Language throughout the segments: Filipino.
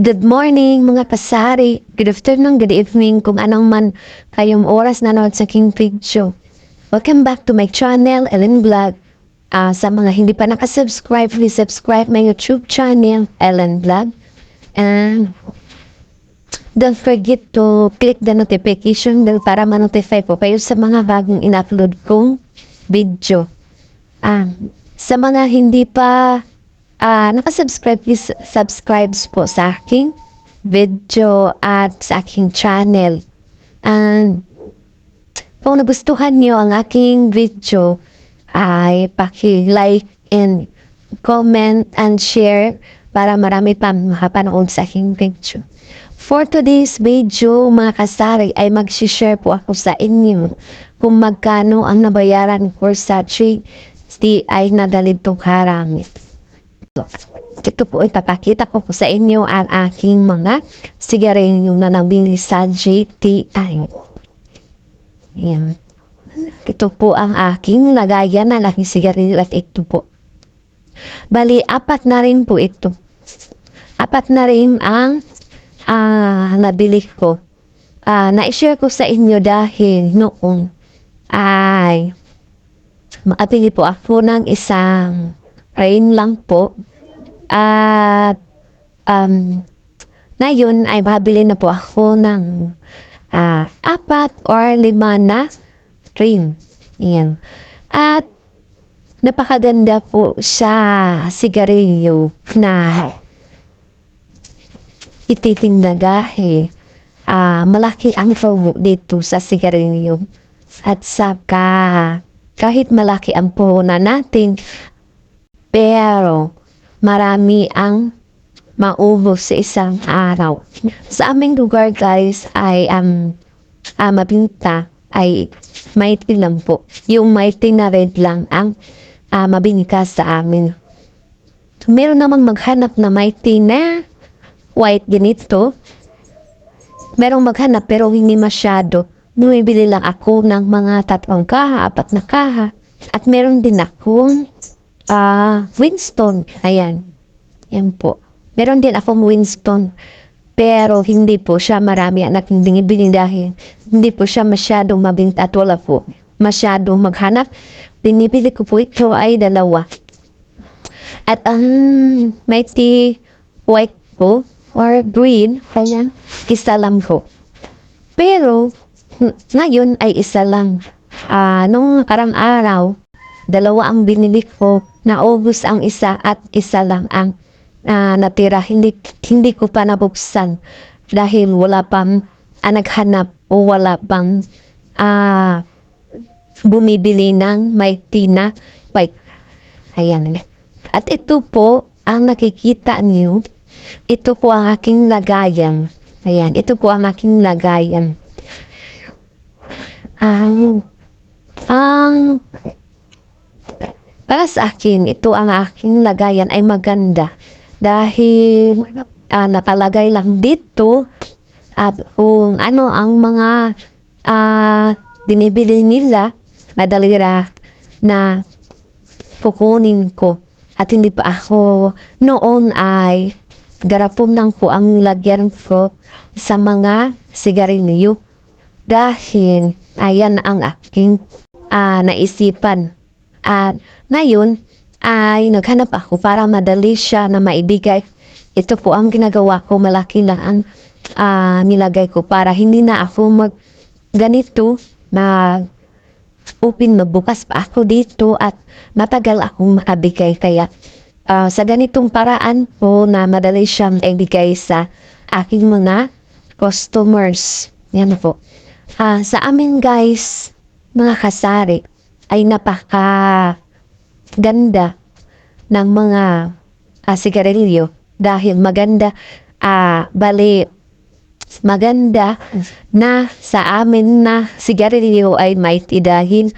Good morning mga kasari. Good afternoon, good evening kung anong man kayong oras na nanood sa King Video. Welcome back to my channel, Ellen Vlog. Ah, sa mga hindi pa nakasubscribe, please subscribe my YouTube channel, Ellen Vlog. And don't forget to click the notification bell para ma-notify po kayo sa mga bagong in-upload kong video. Ah, sa mga hindi pa ah nakasubscribe, please subscribe po sa aking video at sa aking channel. And kung nagustuhan niyo ang aking video, ay paki-like and comment and share para marami pa makapanood sa aking video. For today's video, mga kasari, ay mag-share po ako sa inyo kung magkano ang nabayaran ko sa GSTI na dalitong haramit. Ito po ipapakita ko po sa inyo ang aking mga sigarilyo na nabili sa JTI. Ayan. Ito po ang aking lagayan na laking sigarilyo at ito po. Bali, apat na rin po ito. Apat na rin ang ah, nabili ko. Ah, na-share ko sa inyo dahil noong ay makabili po ako ng isang rain lang po. At um, ngayon ay babili na po ako ng ah, apat or lima na cream. Yan. At napakaganda po sa sigarilyo na ititindaga Ah, malaki ang promo dito sa sigarilyo. At saka kahit malaki ang puhunan natin, pero marami ang maubos sa isang araw. Sa aming lugar guys ay um, ah, mabinta ay mighty lang po. Yung mighty na red lang ang ah, mabinta sa amin. Meron namang maghanap na mighty na white ganito. Merong maghanap pero hindi masyado. Bumibili lang ako ng mga tatlong kaha, apat na kaha. At meron din akong ah Winston. Ayan. Yan po. Meron din akong Winston. Pero hindi po siya marami ang aking binibili dahil hindi po siya masyadong mabinta at wala po masyadong maghanap. Binibili ko po ito ay dalawa. At ang mighty white po or green, kaya isa lang po. Pero ngayon ay isa lang. Ah, nung karang araw, dalawa ang binili ko, naubos ang isa at isa lang ang ah, natira. Hindi, hindi ko pa nabuksan dahil wala pang ah, naghanap o wala pang ah, bumibili ng may tina white. Ayan. At ito po ang nakikita niyo. Ito po ang aking lagayan. Ayan. Ito po ang aking lagayan. Ang ang para sa akin, ito ang aking lagayan ay maganda dahil ah, nakalagay lang dito at kung ano ang mga ah, binibili nila, madali ra na kukunin ko. At hindi pa ako noon ay garapon lang po ang lagyan ko sa mga sigarilyo. Dahil ayan ang aking ah, naisipan. At ngayon ay naghanap ako para madali siya na maibigay. Ito po ang ginagawa ko, malaki lang ang ah, nilagay ko para hindi na ako mag ganito mag open magbukas pa ako dito at matagal akong makabigay kaya ah, sa ganitong paraan po na madali siyang ibigay sa aking mga customers. Yan po. Ah, sa amin guys, mga kasari, ay napaka ganda ng mga ah, sigarilyo dahil maganda ah bali maganda na sa amin na sigarilyo ay mighty dahil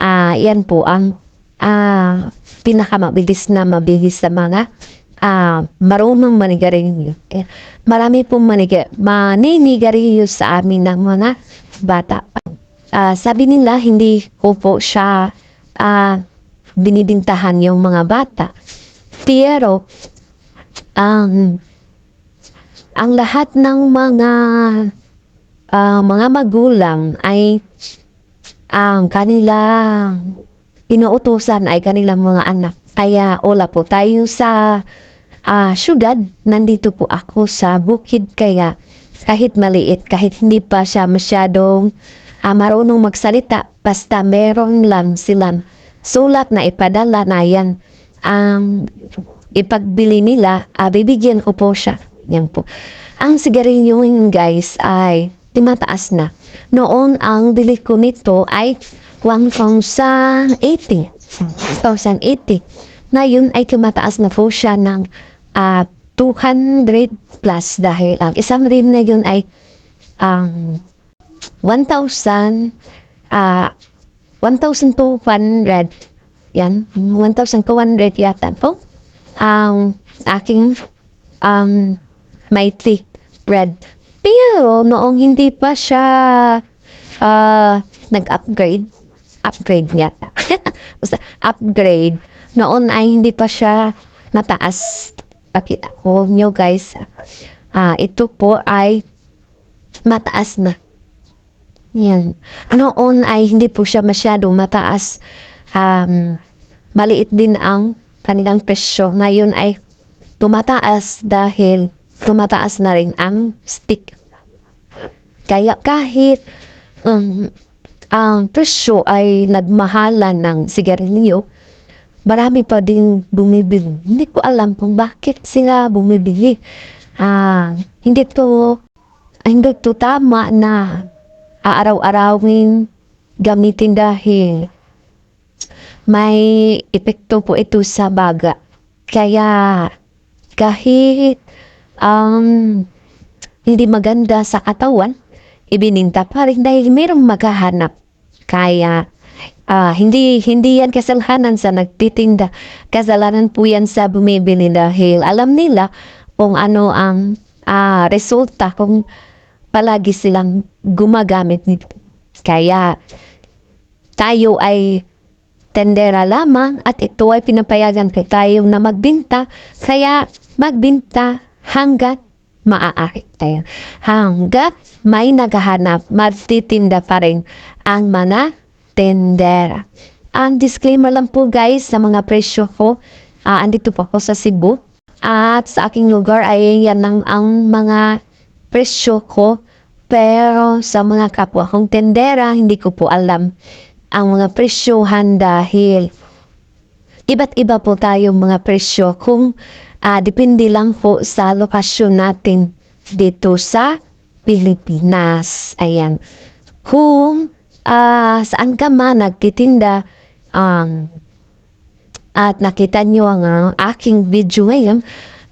ah yan po ang ah pinakamabilis na mabilis sa mga ah marunong manigarilyo. Eh, marami pong maniga, maninigarilyo sa amin ng mga bata. Ah, sabi nila hindi ko po siya ah binibintahan yung mga bata. Pero ang ang lahat ng mga ah, mga magulang ay ang kanilang inuutosan ay kanilang mga anak. Kaya wala po tayo sa ah, syudad. Nandito po ako sa bukid kaya kahit maliit, kahit hindi pa siya masyadong ah, marunong magsalita, basta meron lang silang sulat na ipadala na yan ang ipagbili nila, ah, bibigyan ko po siya. Yan po. Ang sigarilyo guys ay timataas na. Noon ang bili ko nito ay 1,080. 1,080. Na yun ay tumataas na po siya ng ah, 200 plus dahil ang isang rim na yun ay ang 1,000 ah 1,200 yan 1,200 yata po. Ang aking um, mighty bread. Pero noong hindi pa siya ah, nag-upgrade upgrade yata. Basta, upgrade. Noon ay hindi pa siya mataas. Pakita ko nyo guys ah ito po ay mataas na yan. Noon ay hindi po siya masyado mataas. Um, maliit din ang kanilang presyo. Ngayon ay tumataas dahil tumataas na rin ang stick. Kaya kahit um, ang presyo ay nagmahalan ng sigarilyo, marami pa din bumibili. Hindi ko alam kung bakit sila bumibili. Ah, hindi to hindi to tama na aaraw-arawin gamitin dahil may epekto po ito sa baga. Kaya kahit um, hindi maganda sa katawan, ibininta pa rin dahil mayroong maghahanap. Kaya ah, hindi hindi yan kasalanan sa nagtitinda. Kasalanan po yan sa bumibili dahil alam nila kung ano ang ah, resulta kung palagi silang gumagamit nito. Kaya tayo ay tendera lamang at ito ay pinapayagan kay tayo na magbinta. Kaya magbinta hanggat maaari tayo. Hanggat may naghahanap, magtitinda pa rin ang mga tendera. Ang disclaimer lang po guys sa mga presyo ko, ah, andito po ako sa Cebu. At sa aking lugar ay yan ang, ang mga presyo ko. Pero sa mga kapwa kong tendera, hindi ko po alam ang mga presyohan dahil iba't iba po tayong mga presyo kung ah, depende lang po sa lokasyon natin dito sa Pilipinas. Ayan. Kung ah, saan ka man nagtitinda, um, at nakita nyo ang ah, aking video ngayon,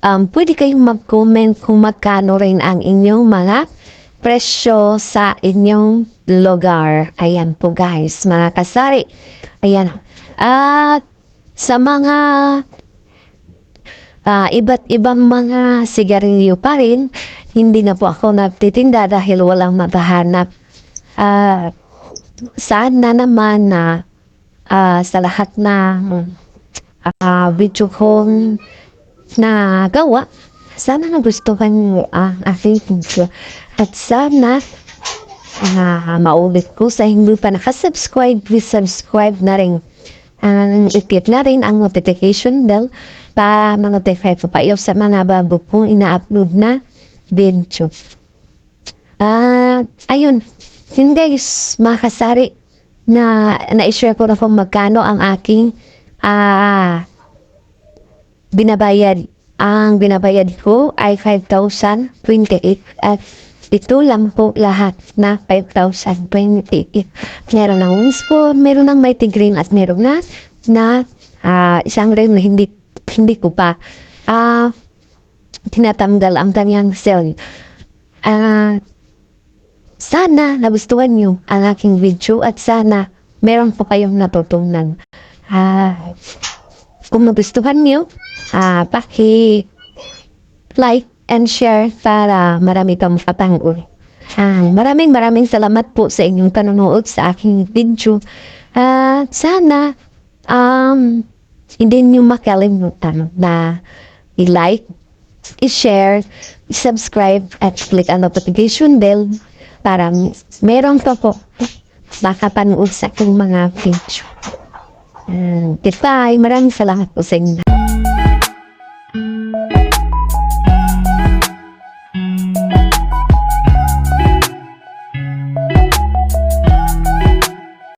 um, pwede kayong mag-comment kung magkano rin ang inyong mga presyo sa inyong lugar. Ayan po guys, mga kasari. Ayan. At sa mga ah, iba't ibang mga sigarilyo pa rin, hindi na po ako nagtitinda dahil walang mabahanap. Ah, sana naman na ah, sa lahat ng ah, video kong na gawa, sana nagustuhan niyo ang aking video. At sana ah, maulit ko sa hindi pa nakasubscribe, please subscribe na rin. Ang i-click na rin ang notification bell para ma-notify po kayo sa mga bago pong ina-upload na video. At ayun, yun guys, mga na na-share ko na kung magkano ang aking ah binabayad. Ang binabayad ko ay 5,028 at ito lang po lahat na 5,028. Meron ng spoon, meron ng mighty green at meron na na ah, isang rin na hindi hindi ko pa ah tinatanggal ang kanyang cell. Ah, sana nagustuhan niyo ang aking video at sana meron po kayong natutunan. Ah, kung nagustuhan niyo, ah, paki like and share para marami kang makapangol. Ah, maraming maraming salamat po sa inyong panonood sa aking video. At sana um, hindi niyo makalimutan na i-like i-share, i-subscribe, at click ang notification bell para meron pa po makapanood sa aking mga picture. Uh, goodbye. Maraming salamat po sa inyo.